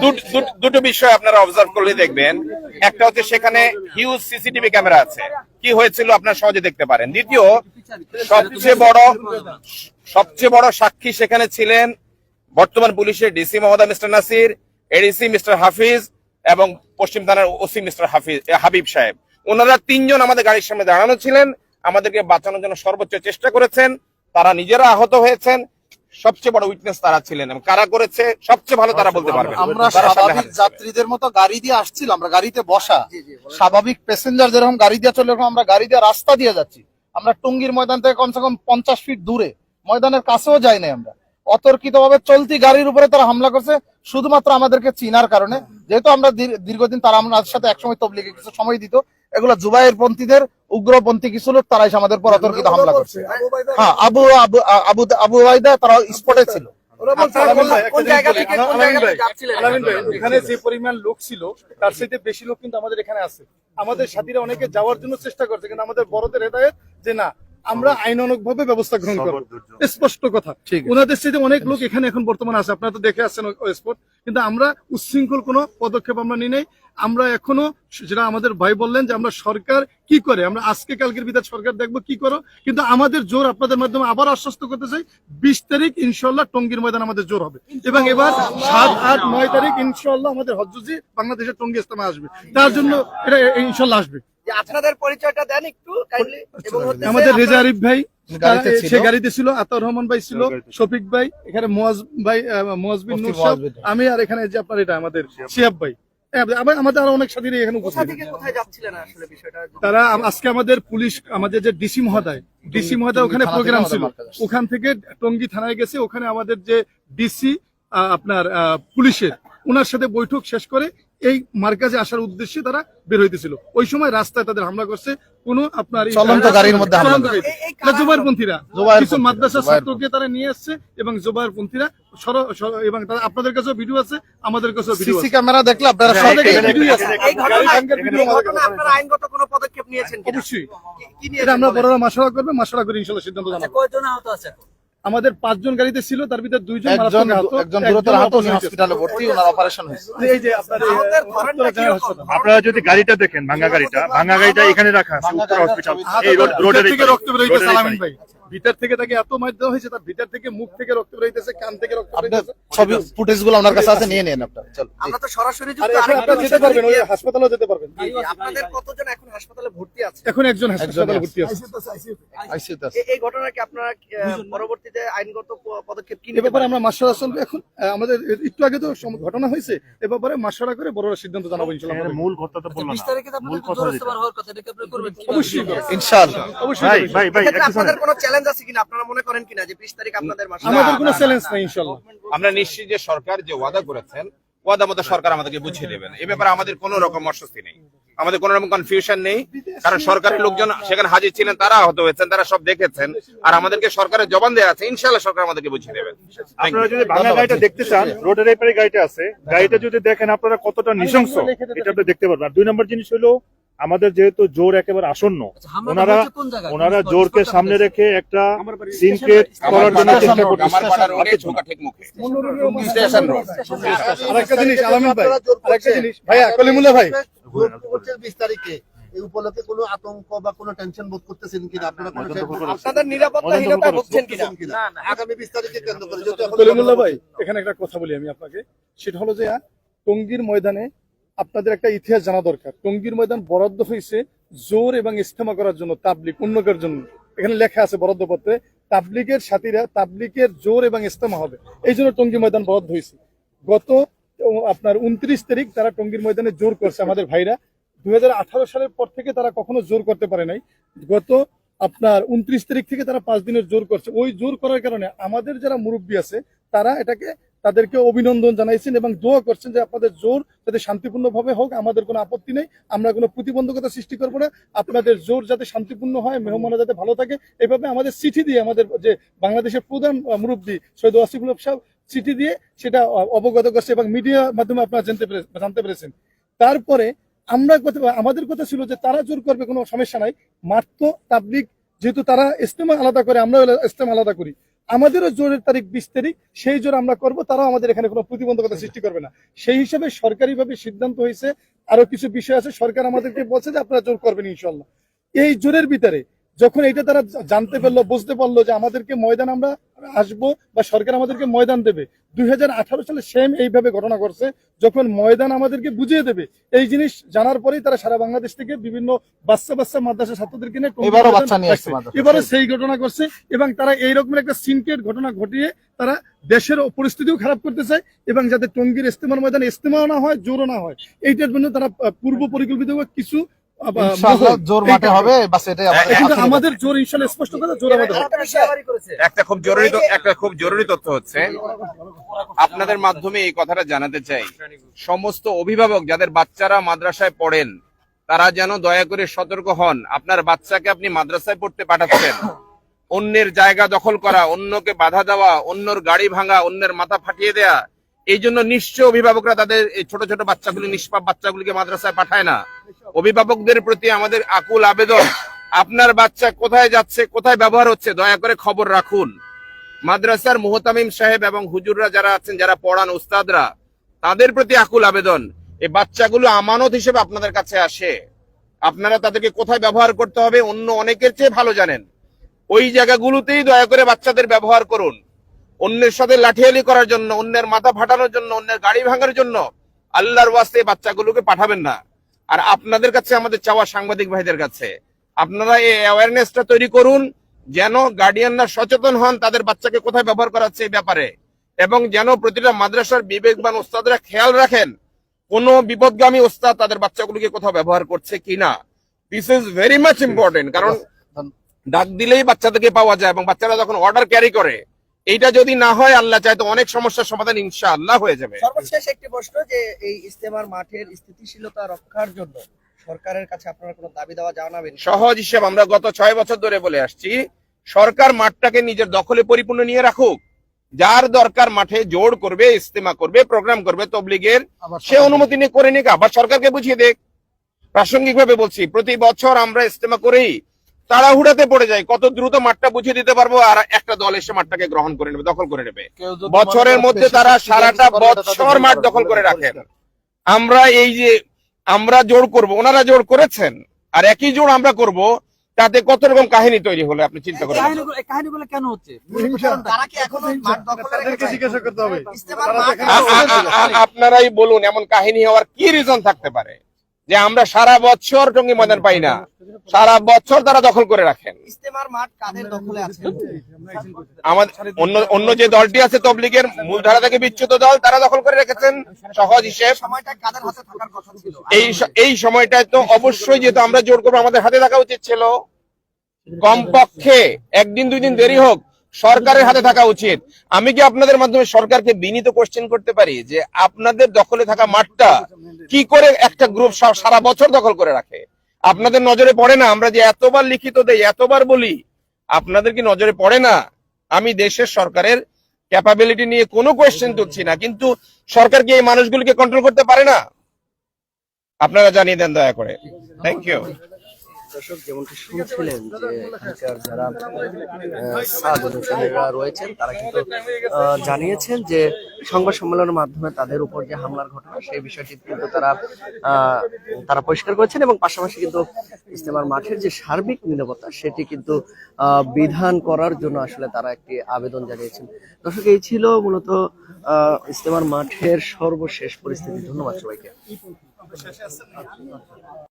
দুটো- দুটো- দুটো বিষয় আপনারা অবজার্ভ করলে দেখবেন। একটা হচ্ছে সেখানে হিউজ সিসিটিভি ক্যামেরা আছে। কি হয়েছিল আপনারা সহজে দেখতে পারেন। দ্বিতীয় সবচেয়ে বড় সবচেয়ে বড় সাক্ষী সেখানে ছিলেন বর্তমান পুলিশের ডিসি মহোদয় mister Nasir ADC mister Hafiz এবং পশ্চিম থানার ওসি মিস্টার হাফিজ হাবিব সাহেব। ওনারা তিনজন আমাদের গাড়ির সামনে দাঁড়ানো ছিলেন। আমাদেরকে বাঁচানোর জন্য সর্বোচ্চ চেষ্টা করেছেন। তারা নিজেরা আহত হয়েছেন। সবচেয়ে বড় উইটনেস তারা ছিলেন কারা করেছে সবচেয়ে ভালো তারা বলতে পারবেন। আমরা স্বাভাবিক যাত্রীদের মতো গাড়ি দিয়ে আসছিলাম আমরা গাড়িতে বসা। স্বাভাবিক প্যাসেঞ্জার যেরকম গাড়ি দিয়ে চলে এরকম আমরা গাড়ি দিয়ে রাস্তা দিয়ে যাচ্ছি। আমরা টুঙ্গির ময়দান থেকে কমসে কম পঞ্চাশ ফিট দূরে ময়দানের কাছেও যাই নাই আমরা। অতর্কিত ভাবে চলতি গাড়ির উপরে তারা হামলা করছে শুধুমাত্র আমাদেরকে চিনার কারণে। যেহেতু আমরা দীর্ঘদিন তারা আমাদের সাথে একসময় তবলিগে কিছু সময় দিত এগুলো জুবাইয়ের পন্থীদের উগ্রপন্থী কিছু লোক তারাই এসে আমাদের পর অতর্কিত হামলা করছে। হ্যাঁ আবু আবু আবু আবু ওয়াইদা তারা স্পটে ছিল। কোন জায়গা থেকে কোন জায়গা থেকে যাচ্ছিলেন? আলামিন ভাই, এখানে যে পরিমাণ লোক ছিল তার সাথে বেশি লোক কিন্তু আমাদের এখানে আছে। আমাদের সাথীরা অনেকে যাওয়ার জন্য চেষ্টা করছে কিন্তু আমাদের বড়দের হেদায়ত যে না আমরা আইনানুগ ভাবে ব্যবস্থা গ্রহণ করব। স্পষ্ট কথা। ঠিক আছে। ওনাদের সাথে অনেক লোক এখানে এখন বর্তমানে আছে। আপনারা তো দেখে আসছেন স্পট। কিন্তু আমরা উচ্ছৃঙ্খল কোনো পদক্ষেপ আমরা নিই নাই। আমরা এখনও যেটা আমাদের ভাই বললেন যে আমরা সরকার কি করে? আমরা আজকে কালকের ভিতরে সরকার দেখব কি করো। কিন্তু আমাদের জোর আপনাদের মাধ্যমে আবার আশ্বস্ত করতে চাই বিশ তারিখ ইনশাল্লাহ টঙ্গীর ময়দান আমাদের জোর হবে। এবং এবার সাত আট নয় তারিখ ইনশাল্লাহ আমাদের হজরজি বাংলাদেশের টঙ্গী ইস্তেমা আসবে। তার জন্য এটা ইনশাল্লাহ আসবে। যে আপনাদের পরিচয়টা দেন একটু কাইন্ডলি এবং আমাদের রেজা আরিফ ভাই সে গাড়িতে ছিল আতাউর রহমান ভাই ছিল শফিক ভাই এখানে মোয়াজ ভাই নূর। আমি আর এখানে যে আপনার এটা আমাদের শিয়াব ভাই। হ্যাঁ, আমাদের আরও অনেক সাথী এখানে উপস্থিত। তারা আজকে আমাদের পুলিশ আমাদের যে ডিসি মহোদয় ডিসি মহোদয় ওখানে প্রোগ্রাম ছিল। ওখান থেকে টঙ্গী থানায় গেছে ওখানে আমাদের যে ডিসি আপনার আহ, পুলিশের ওনার সাথে বৈঠক শেষ করে এই মার্কাজে আসার উদ্দেশ্যে তারা বের হইতেছিল। ওই সময় রাস্তায় তাদের হামলা করছে কোন আপনার এই- চলন্ত গাড়ির মধ্যে কিছু মাদ্রাসা ছাত্রকে তারা নিয়ে আসছে এবং জুবাইর পন্থীরা সর- সর- এবং তারা- আপনাদের কাছেও ভিডিও আছে আমাদের কাছেও ভিডিও সিসি ক্যামেরা দেখলে আপনারা আইনগত কোনো পদক্ষেপ নিয়েছেন? অবশ্যই। এটা আমরা? বড়রা মাসারা করবে মাসারা করে ইনশাল্লাহ সিদ্ধান্ত আচ্ছা, জানাব কয়জন আহত আছে এখন? আমাদের পাঁচজন গাড়িতে ছিল তার ভিতরে দুইজন একজন একজন গুরুতর আহত উনি হসপিটালে ভর্তি ওনার অপারেশন হয়েছে। হয়েছে। এই যে আপনার যদি গাড়িটা দেখেন ভাঙ্গা গাড়িটা ভাঙ্গা গাড়িটা এখানে রাখা আছে উত্তর হসপিটাল এই রোডের ভিতর থেকে রক্ত বেরোইতেছে রোডের আলামিন ভাই। ভিতর থেকে তাকে এত মার দেওয়া হয়েছে তার ভিতর থেকে মুখ থেকে রক্ত বেরোইতেছে কান থেকে রক্ত আপনার বেরোইতেছে। ছবি ফুটেজগুলো ওনার কাছে আছে নিয়ে নেন আপনার চল। আমরা তো সরাসরি আর যুক্ত আপনারা যেতে পারবেন ওই হাসপাতালেও যেতে পারবেন। আপনাদের কতজন এখন হাসপাতালে ভর্তি আছে? এখন একজন হাসপাতালে ভর্তি আছে। আইসিইউতে আছে এই ঘটনা কি আপনারা পরবর্তীতে আইনগত পদক্ষেপ কি নিতে ব্যাপারে আমরা মাসারা চলবে এখন। আমাদের একটু আগে তো ঘটনা হয়েছে এ ব্যাপারে মাসারা করে বড়রা সিদ্ধান্ত জানাব ইনশাল্লাহ। এখানে মূল কথা তো বললাম। মূল কথা যেটা। অবশ্যই। করব। ইনশাআল্লাহ। অবশ্যই ভাই করব। ভাই ভাই আপনাদের কোনো চ্যালেঞ্জ আছে কিনা আপনারা মনে করেন কিনা যে বিশ তারিখ আপনাদের মাসে? আমাদের কোনো চ্যালেঞ্জ নাই ইনশাল্লাহ। আমরা নিশ্চিত যে সরকার যে ওয়াদা করেছেন ওয়াদা মতো সরকার আমাদেরকে বুঝিয়ে দেবেন এ ব্যাপারে আমাদের কোনো রকম অস্বস্তি নেই। আমাদের কোনো রকম কনফিউশন নেই। কারণ সরকারের লোকজন সেখানে হাজির ছিলেন তারা আহত হয়েছেন তারা সব দেখেছেন। আর আমাদেরকে সরকারের জবান দেওয়া আছে ইনশাল্লাহ সরকার আমাদেরকে বুঝিয়ে দেবেন আপনারা যদি ভাঙা গাড়িটা দেখতে চান রোডের এই পারে গাড়িটা আছে। গাড়িটা যদি দেখেন আপনারা কতটা নৃশংস এটা আপনি দেখতে পারবেন। আর দুই নম্বর জিনিস হলো আমাদের যেহেতু জোর একেবারে আসন্ন ওনারা ওনারা জোরকে সামনে রেখে একটা সিনকে করার জন্য চেষ্টা করতেছে। জিনিস আলামিন ভাই আরেকটা জিনিস। ভাইয়া কলিমুল্লাহ ভাই। বিশ তারিখে এই উপলক্ষে কোনো আতঙ্ক বা কোনো টেনশন বোধ করতেছেন কিনা? আপনারা কোনো আপনাদের নিরাপত্তাহীনতা ভুগছেন কিনা? কিনা? আগামী বিশ তারিখে কেন্দ্র করে। যেহেতু এখন- কলিমুল্লাহ ভাই এখানে একটা কথা বলি আমি আপনাকে। সেটা হলো যে টঙ্গীর ময়দানে আপনাদের একটা ইতিহাস জানা দরকার। টঙ্গীর ময়দান বরাদ্দ হয়েছে জোর এবং ইস্তেমা করার জন্য তাবলিক উন্নয়নের জন্য। এখানে লেখা আছে বরাদ্দ পত্রে তাবলিকের সাথীরা তাবলিকের জোর এবং ইস্তেমা হবে। এই জন্য টঙ্গী ময়দান বরাদ্দ হয়েছে। গত আপনার উনত্রিশ তারিখ তারা টঙ্গীর ময়দানে জোর করছে আমাদের ভাইরা। দু হাজার আঠারো সালের পর থেকে তারা কখনো জোর করতে পারে নাই। গত, আপনার উনত্রিশ তারিখ থেকে তারা পাঁচ দিনের জোর করছে। ওই জোর করার কারণে আমাদের যারা মুরব্বী আছে, তারা এটাকে তাদেরকে অভিনন্দন জানাইছেন এবং দোয়া করছেন যে আপনাদের জোর যাতে শান্তিপূর্ণভাবে হোক, আমাদের কোনো আপত্তি নেই, আমরা কোনো প্রতিবন্ধকতা সৃষ্টি করব না, আপনাদের জোর যাতে শান্তিপূর্ণ হয়, মেহমানরা যাতে ভালো থাকে। এভাবে আমাদের চিঠি দিয়ে আমাদের যে বাংলাদেশের প্রধান মুরব্বী সৈয়দ ওয়াসিফুল সাহেব চিঠি দিয়ে সেটা অবগত করছে এবং মিডিয়ার মাধ্যমে আপনারা জানতে পেরে, জানতে পেরেছেন। তারপরে আমরা কথা, আমাদের কথা ছিল যে তারা জোর করবে, কোনো সমস্যা নাই। মাত্র তাবলিক, যেহেতু তারা ইস্তেমা আলাদা করে আমরা ইস্তেমা আলাদা করি। আমাদেরও জোরের তারিখ বিশ তারিখ, সেই জোর আমরা করব, তারাও আমাদের এখানে কোনো প্রতিবন্ধকতা সৃষ্টি করবে না। সেই হিসাবে সরকারিভাবে সিদ্ধান্ত হয়েছে আরও কিছু বিষয় আছে, সরকার আমাদেরকে বলছে যে আপনারা জোর করবেন ইনশাল্লাহ এই জোরের ভিতরে যখন এটা তারা জানতে পারল বুঝতে পারল যে আমাদেরকে ময়দান আমরা আসব বা সরকার আমাদেরকে ময়দান দেবে। দুই সালে সেম এইভাবে ঘটনা করছে যখন ময়দান আমাদেরকে বুঝিয়ে দেবে। এই জিনিস জানার পরেই তারা সারা বাংলাদেশ থেকে বিভিন্ন বাচ্চা বাচ্চা মাদ্রাসা ছাত্রদেরকে নিয়ে এবারও সেই ঘটনা করছে এবং তারা এই রকমের একটা সিনকেট ঘটনা ঘটিয়ে তারা দেশের পরিস্থিতিও খারাপ করতে চায় এবং যাতে টঙ্গীর ইস্তেমার ময়দান ইস্তেমাও না হয় জোরও না হয়। এইটার জন্য তারা পূর্ব পরিকল্পিত কিছু জোর মাঠে হবে বাস এটাই কিন্তু আমাদের জোর ইনশাল্লাহ স্পষ্ট কথা জোর আমাদের হবে। আরেকটা বিষয় বাড়ি করেছে। একটা খুব জরুরি একটা খুব জরুরি তথ্য হচ্ছে আপনাদের মাধ্যমে এই কথাটা জানাতে চাই। সমস্ত অভিভাবক যাদের বাচ্চারা মাদ্রাসায় পড়েন তারা যেন দয়া করে সতর্ক হন। আপনার বাচ্চাকে আপনি মাদ্রাসায় পড়তে পাঠাচ্ছেন। অন্যের জায়গা দখল করা অন্যকে বাধা দেওয়া অন্যর গাড়ি ভাঙা অন্যের মাথা ফাটিয়ে দেয়া এই জন্য নিশ্চয় অভিভাবকরা তাদের ছোট ছোট বাচ্চাগুলি, নিষ্পাপ বাচ্চাগুলিকে মাদ্রাসায় পাঠায় না। অভিভাবকদের প্রতি আমাদের আকুল আবেদন, আপনার বাচ্চা কোথায় যাচ্ছে, কোথায় ব্যবহার হচ্ছে, দয়া করে খবর রাখুন। মাদ্রাসার মোহতামিম সাহেব এবং হুজুররা যারা আছেন, যারা পড়ান উস্তাদরা, তাদের প্রতি আকুল আবেদন, এই বাচ্চাগুলো আমানত হিসেবে আপনাদের কাছে আসে। আপনারা তাদেরকে কোথায় ব্যবহার করতে হবে, অন্য অনেকের চেয়ে ভালো জানেন। ওই জায়গাগুলোতেই দয়া করে বাচ্চাদের ব্যবহার করুন। অন্যের সাথে লাঠিয়ালি করার জন্য অন্যের মাথা ফাটানোর জন্য অন্যের গাড়ি ভাঙার জন্য আল্লাহর ওয়াস্তে বাচ্চাগুলোকে পাঠাবেন না। আর আপনাদের কাছে আমাদের চাওয়া সাংবাদিক ভাইদের কাছে আপনারা এই অ্যাওয়ারনেসটা তৈরি করুন যেন গার্ডিয়ানরা সচেতন হন তাদের বাচ্চাকে কোথায় ব্যবহার করাচ্ছে এই ব্যাপারে। এবং যেন প্রতিটা মাদ্রাসার বিবেকবান ওস্তাদরা খেয়াল রাখেন কোন বিপদগামী ওস্তাদ তাদের বাচ্চাগুলোকে কোথাও ব্যবহার করছে কিনা। This is very much important কারণ ডাক দিলেই বাচ্চাদেরকে পাওয়া যায় এবং বাচ্চারা যখন অর্ডার ক্যারি করে এইটা যদি না হয় আল্লাহ চায় তো অনেক সমস্যার সমাধান ইনশাআল্লাহ হয়ে যাবে। সর্বশেষ একটি প্রশ্ন যে এই ইস্তেমার মাঠের স্থিতিশীলতা রক্ষার জন্য সরকারের কাছে আপনারা কোনো দাবি দেওয়া জানাবেন? সহজ হিসেব আমরা গত ছয় বছর ধরে বলে আসছি সরকার মাঠটাকে নিজের দখলে পরিপূর্ণ নিয়ে রাখুক। যার দরকার মাঠে জোর করবে ইস্তেমা করবে প্রোগ্রাম করবে তবলিগের সে অনুমতি নিয়ে করে নিক আবার সরকারকে বুঝিয়ে দেখ প্রাসঙ্গিক ভাবে বলছি প্রতি বছর আমরা ইস্তেমা করেই তাড়াহুড়াতে পড়ে যায়। কত দ্রুত মাঠটা বুঝিয়ে দিতে পারব আর একটা দল এসে মাঠটাকে গ্রহণ করে নেবে দখল করে নেবে। বছরের মধ্যে তারা সারাটা বছর মাঠ দখল করে। রাখেন আমরা এই যে আমরা জোর করব ওনারা জোর করেছেন। আর একই জোর আমরা করব তাতে কত রকম কাহিনী তৈরি হলো আপনি চিন্তা করেন কাহিনীগুলো কেন হচ্ছে? আপনারাই বলুন এমন কাহিনী হওয়ার কি রিজন থাকতে পারে? যে আমরা সারা বছর টঙ্গী ময়দান পাই না। সারা বছর তারা দখল করে রাখেন। আমাদের অন্য অন্য যে দলটি আছে তবলিগের মূলধারা থেকে বিচ্যুত দল তারা দখল করে রেখেছেন। সহজ হিসেব। এই এই সময়টায় তো অবশ্যই যেহেতু আমরা জোর করব আমাদের হাতে থাকা উচিত ছিল। কমপক্ষে একদিন দুই দিন দেরি হোক সরকারের হাতে থাকা উচিত। আমি কি আপনাদের মাধ্যমে সরকারকে বিনীত কোশ্চেন করতে পারি যে আপনাদের দখলে থাকা মাঠটা কি করে একটা গ্রুপ সারা বছর দখল করে রাখে? আপনাদের নজরে পড়ে না? আমরা যে এতবার লিখিত দেই, এতবার বলি, আপনাদের কি নজরে পড়ে না? আমি দেশের সরকারের ক্যাপাবিলিটি নিয়ে কোনো কোয়েশ্চেন তুলছি না, কিন্তু সরকার কি এই মানুষগুলিকে কন্ট্রোল করতে পারে না? আপনারা জানিয়ে দেন দয়া করে। থ্যাংক ইউ দর্শক যেমনটি শুনছিলেন যে এখানকার যারা আহ, রয়েছেন তারা কিন্তু জানিয়েছেন যে সংবাদ সম্মেলনের মাধ্যমে তাদের উপর যে হামলার ঘটনা সেই বিষয়টি কিন্তু তারা তারা পরিষ্কার করেছেন এবং পাশাপাশি কিন্তু ইস্তেমার মাঠের যে সার্বিক নিরাপত্তা সেটি কিন্তু বিধান করার জন্য আসলে তারা একটি আবেদন জানিয়েছেন। দর্শক এই ছিল মূলত ইস্তেমার মাঠের সর্বশেষ পরিস্থিতি। ধন্যবাদ সবাইকে।